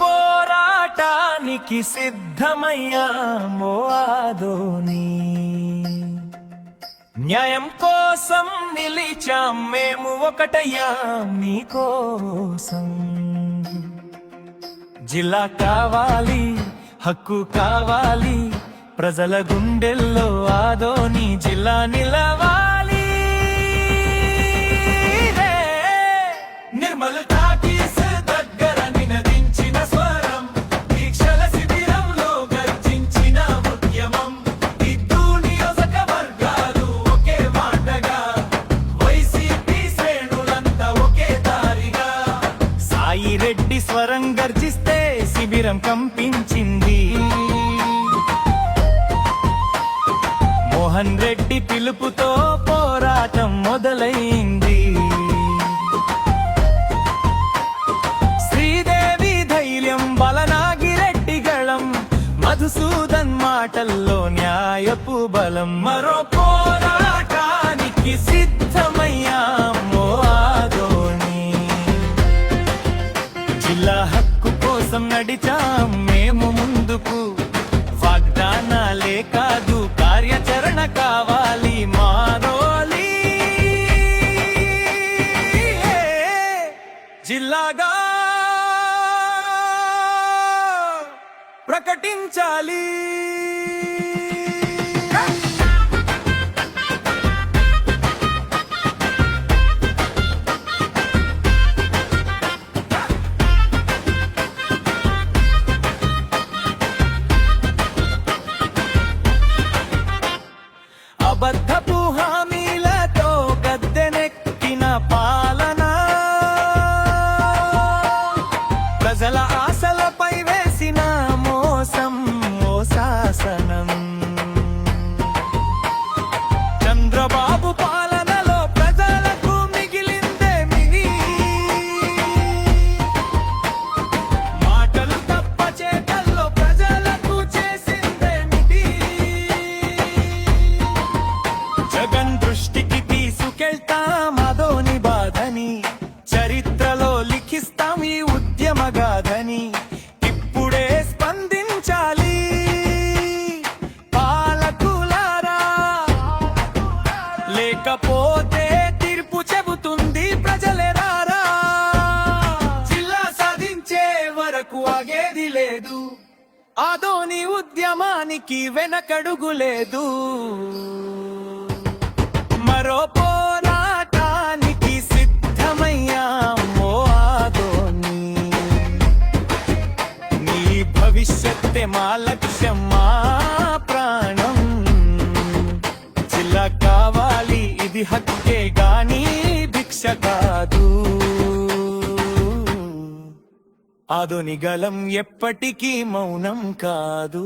పోరాటానికి సిద్ధమయ్యామో ఆదోని న్యాయం కోసం నిలిచాం మేము ఒకటయ్యాం నీకోసం జిల్లా కావాలి హక్కు కావాలి ప్రజల గుండెల్లో ఆదోని జిల్లా నిలవాలి సాయి రెడ్డి స్వరం గర్జిస్తే శిబిరం కంపించింది. మోహన్ రెడ్డి పిలుపుతో పోరాటం మొదలైంది. శ్రీదేవి ధైర్యం బలనాగిరెడ్డి గళం మధుసూదన్ మాటల్లో న్యాయపు బలం. మరో పోరా ఇలా హక్కు కోసం నడిచాం మేము ముందుకు. వాగ్దానాలే కాదు కార్యాచరణ కావాలి మారోలి. జిల్లాగా ప్రకటించాలి. అబద్ధపు హామీలతో గద్దెనెక్కిన పాలన. ప్రజల ఆశలపై వేసిన మోసం మోసాసనం. ఆదోని ఉద్యమానికి వెనకడుగు లేదు. మరో పోరాటానికి సిద్ధమయ్యామో ఆదోని. నీ భవిష్యత్తే మా లక్ష్యం ఆధుని గలం ఎప్పటికీ మౌనం కాదు.